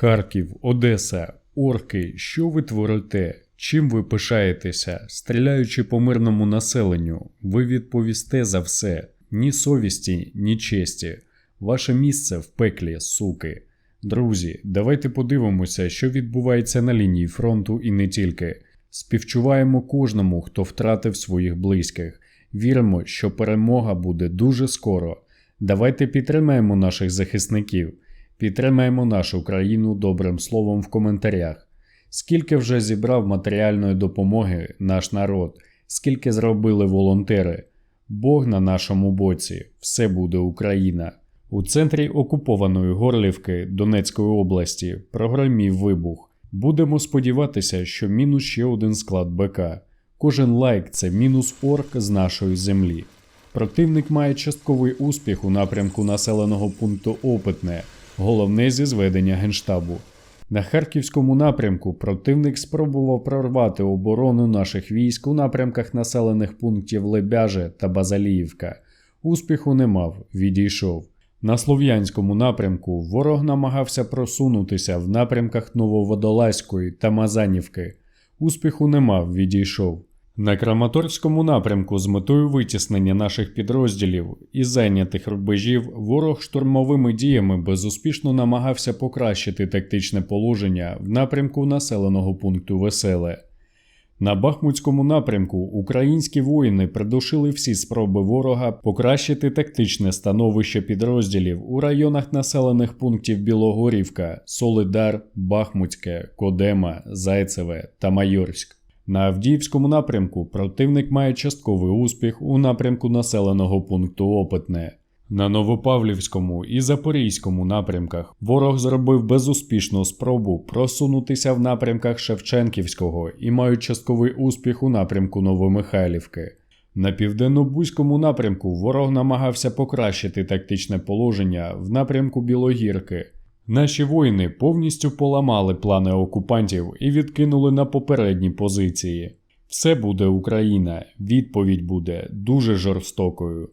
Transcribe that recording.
Харків, Одеса, орки, що ви творите? Чим ви пишаєтеся, стріляючи по мирному населенню, ви відповісте за все, ні совісті, ні честі. Ваше місце в пеклі, суки. Друзі, давайте подивимося, що відбувається на лінії фронту і не тільки. Співчуваємо кожному, хто втратив своїх близьких. Віримо, що перемога буде дуже скоро. Давайте підтримаємо наших захисників, підтримаємо нашу країну добрим словом в коментарях. Скільки вже зібрав матеріальної допомоги наш народ, скільки зробили волонтери. Бог на нашому боці, все буде Україна. У центрі окупованої Горлівки Донецької області програмів вибух. Будемо сподіватися, що мінус ще один склад БК. Кожен лайк це мінус орк з нашої землі. Противник має частковий успіх у напрямку населеного пункту Опитне, головне зі зведення генштабу. На харківському напрямку противник спробував прорвати оборону наших військ у напрямках населених пунктів Лебяже та Базаліївка. Успіху не мав, відійшов. На слов'янському напрямку ворог намагався просунутися в напрямках Нововодолазької та Мазанівки. Успіху не мав, відійшов. На Краматорському напрямку з метою витіснення наших підрозділів із зайнятих рубежів ворог штурмовими діями безуспішно намагався покращити тактичне положення в напрямку населеного пункту Веселе. На Бахмутському напрямку українські воїни придушили всі спроби ворога покращити тактичне становище підрозділів у районах населених пунктів Білогорівка, Солидар, Бахмутське, Кодема, Зайцеве та Майорськ. На Авдіївському напрямку противник має частковий успіх у напрямку населеного пункту Опитне. На Новопавлівському і Запорізькому напрямках ворог зробив безуспішну спробу просунутися в напрямках Шевченківського і мають частковий успіх у напрямку Новомихайлівки. На південно-бузькому напрямку ворог намагався покращити тактичне положення в напрямку Білогірки. Наші воїни повністю поламали плани окупантів і відкинули на попередні позиції. Все буде Україна, відповідь буде дуже жорстокою.